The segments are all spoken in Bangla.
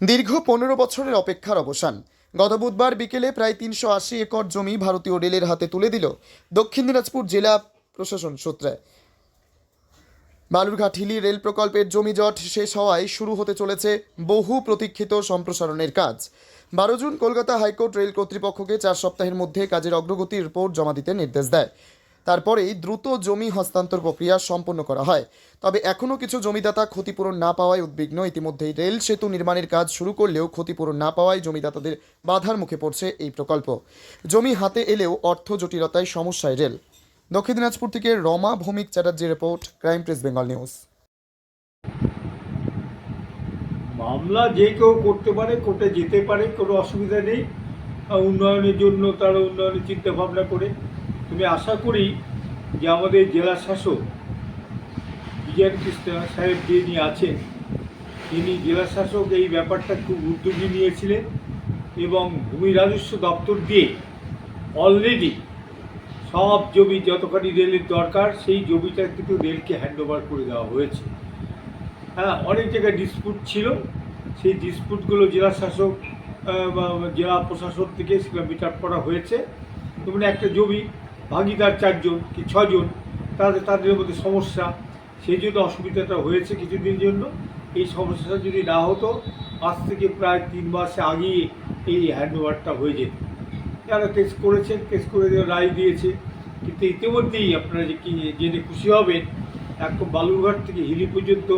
দীর্ঘ পনেরো বছরের অপেক্ষার অবসান। গত বুধবার বিকেলে প্রায় তিনশো আশি একর জমি ভারতীয় রেলের হাতে তুলে দিল দক্ষিণ দিনাজপুর জেলা প্রশাসন সূত্রে। বালুরঘাট হিলি রেল প্রকল্পের জমি জট শেষ হওয়ায় শুরু হতে চলেছে বহু প্রতীক্ষিত সম্প্রসারণের কাজ। বারো জুন কলকাতা হাইকোর্ট রেল কর্তৃপক্ষকে চার সপ্তাহের মধ্যে কাজের অগ্রগতির রিপোর্ট জমা দিতে নির্দেশ দেয়। তারপরেই দ্রুত জমি হস্তান্তর প্রক্রিয়া সম্পন্ন করা হয়। তবে এখনও কিছু জমিদাতা ক্ষতিপূরণ না পাওয়ায় উদ্বিগ্ন। ইতিমধ্যেই রেল সেতু নির্মাণের কাজ শুরু করলেও ক্ষতিপূরণ না পাওয়ায় জমিদাতাদের বাধার মুখে পড়ছে এই প্রকল্প। জমি হাতে এলেও অর্থ জটিলতায় সমস্যায় রেল। দক্ষিণ দিনাজপুর থেকে Rama Bhowmik Chatterjee report, crime press Bengal news. মামলা যে কেউ করতে পারে, কোর্টে যেতে পারে, কোনো অসুবিধা নেই। উন্নয়নের জন্য তারা উন্নয়নের চিন্তা ভাবনা করে। তুমি আশা করি যে আমাদের জেলা শাসক বিজয় কৃষ্ণ সাহেব যিনি আছেন, তিনি জেলা শাসক এই ব্যাপারটা খুব উদ্যোগী নিয়েছিলেন এবং ভূমি রাজস্ব দপ্তর দিয়ে অলরেডি সব জমি যতখানি রেলের দরকার, সেই জমিটা কিন্তু রেলকে হ্যান্ড ওভার করে দেওয়া হয়েছে। হ্যাঁ অনেক জায়গায় ডিসপুট ছিল। সেই ডিসপুটগুলো জেলা শাসক জেলা প্রশাসন থেকে সেগুলো আপ করা হয়েছে। যেমন একটা জমি ভাগিদার চারজন কি ছজন, তাদের তাদের মধ্যে সমস্যা। সেই জন্য অসুবিধাটা হয়েছে কিছুদিনের জন্য। এই সমস্যাটা যদি না হতো, আজ থেকে প্রায় তিন মাস আগেই এই হ্যান্ডওভারটা হয়ে যেত। যারা কেস করেছেন কেস করে রায় দিয়েছে। কিন্তু ইতিমধ্যেই আপনারা যে কি জেনে খুশি হবেন, এখন বালুরঘাট থেকে হিলি পর্যন্ত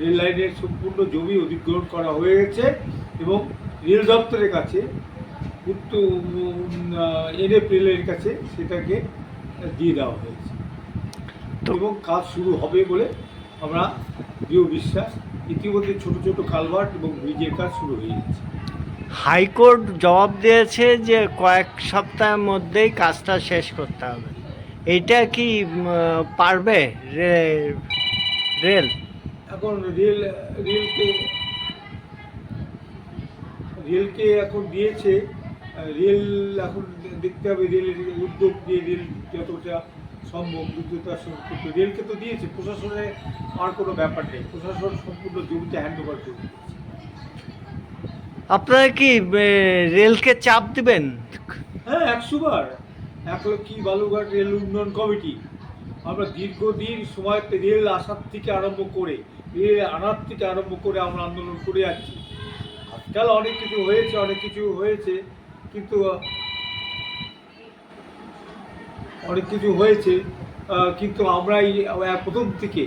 রেল লাইনের সম্পূর্ণ জমি অধিগ্রহণ করা হয়ে গেছে এবং রেল দপ্তরের কাছে উত্তর এনএফ রেলের কাছে সেটাকে দিয়ে দেওয়া হয়েছে। এবং কাজ শুরু হবে বলে আমরা দৃঢ় বিশ্বাস ইতিমধ্যে ছোট ছোট কালভার্ট এবং ব্রিজের কাজ শুরু হয়ে গেছে। হাইকোর্ট জবাব দিয়েছে যে কয়েক সপ্তাহের মধ্যেই কাজটা শেষ করতে হবে। এটা কি পারবে রেল? এখন রেল রেলকে রেলকে এখন দিয়েছে রেল এখন দেখতে হবে রেলের উদ্যোগ দিয়ে রেল যতটা সম্ভব দ্রুততার হবে। রেলকে তো দিয়েছে প্রশাসনের আর কোনো ব্যাপার নেই। প্রশাসন সম্পূর্ণ জমিতে হ্যান্ড ওভার করে দিয়েছে। আপনারা কি রেলকে চাপ দিবেন? হ্যাঁ একশো বার। এক লক্ষ্মী বালুঘাট রেল উন্নয়ন কমিটি? আমরা দীর্ঘদিন সময় রেল আসার থেকে আরম্ভ করে রেল আনার থেকে আরম্ভ করে আমরা আন্দোলন করে যাচ্ছি। আজকাল অনেক কিছু হয়েছে অনেক কিছু হয়েছে। কিন্তু অনেক কিছু হয়েছে কিন্তু আমরা প্রথম থেকে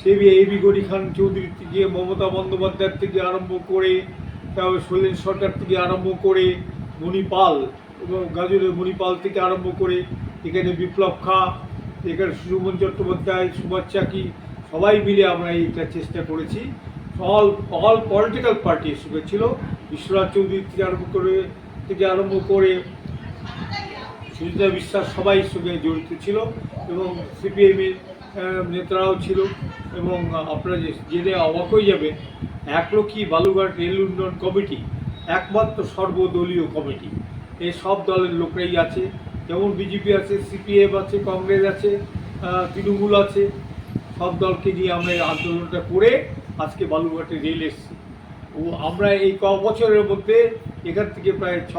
সে বি গরি খান চৌধুরী থেকে, মমতা বন্দ্যোপাধ্যায়ের থেকে আরম্ভ করে তারপর শৈলেন সরকার থেকে আরম্ভ করে মণিপাল এবং গাজরের মণিপাল থেকে আরম্ভ করে, এখানে বিপ্লব খা, এখানে সুমন চট্টোপাধ্যায়, সুভাষ চাকি, সবাই মিলে আমরা এইটা চেষ্টা করেছি। অল অল পলিটিক্যাল পার্টি এসে ছিল। বিশ্বনাথ চৌধুরী থেকে আরম্ভ করে থেকে আরম্ভ করে সুজিতা বিশ্বাস সবাই সঙ্গে জড়িত ছিল এবং সিপিএমের নেতারাও ছিল এবং আপনারা যে জেনে অবাক হয়ে যাবেন, একলক্ষী বালুঘাট রেল উন্নয়ন কমিটি একমাত্র সর্বদলীয় কমিটি। এই সব দলের লোকরাই আছে, যেমন বিজেপি আছে, সিপিএম আছে, কংগ্রেস আছে তৃণমূল আছে। সব দলকে নিয়ে আমরা এই আন্দোলনটা করে আজকে বালুঘাটে রেল এসেছি। আমরা এই ক বছরের মধ্যে এখান থেকে প্রায় ছ,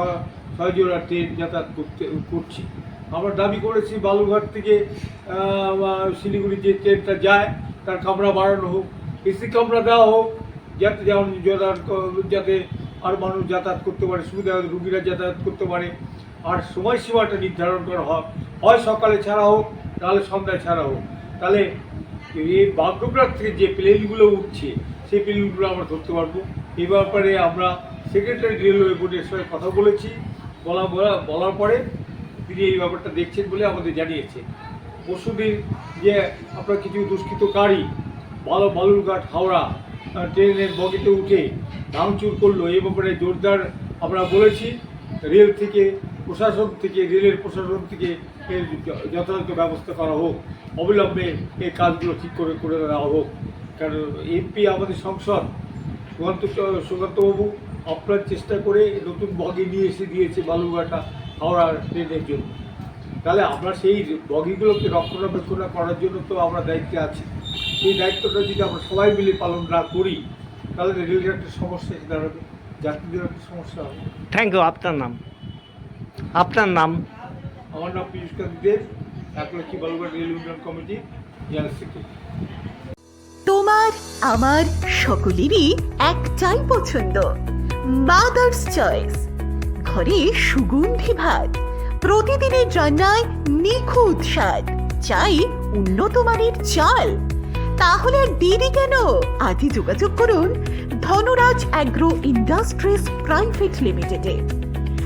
ছয় জোড়া ট্রেন যাতায়াত করতে, করছি। আমরা দাবি করেছি বালুঘাট থেকে শিলিগুড়ি যে ট্রেনটা যায়, তার কামরা বাড়ানো হোক, এসি কামরা দেওয়া হোক, যাতে যেমন যাতায়াত যাতে আর মানুষ যাতায়াত করতে পারে, সুবিধা রুগীরা যাতায়াত করতে পারে, আর সময়সীমাটা নির্ধারণ করা হয় হয় সকালে ছাড়া হোক, তাহলে সন্ধ্যায় ছাড়া হোক। তাহলে এই বাগডোগরার থেকে যে প্লেনগুলো উঠছে, সেই প্লেনগুলো আমরা ধরতে পারব। এই ব্যাপারে আমরা সেক্রেটারি রেলওয়ে বোর্ডের সঙ্গে কথা বলেছি। বলা, বলা- বলার পরে তিনি এই ব্যাপারটা দেখছেন বলে আমাদের জানিয়েছে পরশুদিন যে আপনার কিছু দুষ্কৃতকারী, বালো, বালুরঘাট, হাওড়া ট্রেনের বগিতে উঠে ভাঙচুর করল এই ব্যাপারে জোরদার আমরা বলেছি। রেল থেকে প্রশাসন থেকে, রেলের প্রশাসন থেকে এর যথাযথ ব্যবস্থা করা হোক, অবিলম্বে এই কাজগুলো ঠিক করে করে দেওয়া হোক। কারণ এমপি আমাদের সংসদ, সুকান্ত, সুকান্তবাবু আপনার চেষ্টা করে নতুন বগি নিয়ে এসে দিয়েছে বালুঘাটা হাওড়া ট্রেনের জন্য। তাহলে আমরা সেই বগিগুলোকে রক্ষণাবেক্ষণ করার জন্য তো আমরা দায়িত্বে আছি। সেই দায়িত্বটা যদি আমরা সবাই মিলে পালন না করি, তাহলে রেলের একটা সমস্যা দাঁড়াবে, যাত্রীদের একটা সমস্যা হবে। থ্যাংক ইউ আপনার নাম? আপনার নাম? আমার নাম পীযুষ কান্তি দেব। একলক্ষী বালুঘাট রেল উন্নয়ন কমিটি তোমার আমার সকলেরই একটাই পছন্দ। মাদার্স চয়েস ঘরে সুগন্ধি ভাত। প্রতিদিনের রান্নায় নিখুঁত স্বাদ। চাই উন্নত মানের চাল। তাহলে আর দেরি কেন? আজই যোগাযোগ করুন ধনরাজ অ্যাগ্রো ইন্ডাস্ট্রিজ প্রাইভেট লিমিটেডে।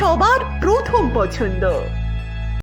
সবার প্রথম পছন্দ।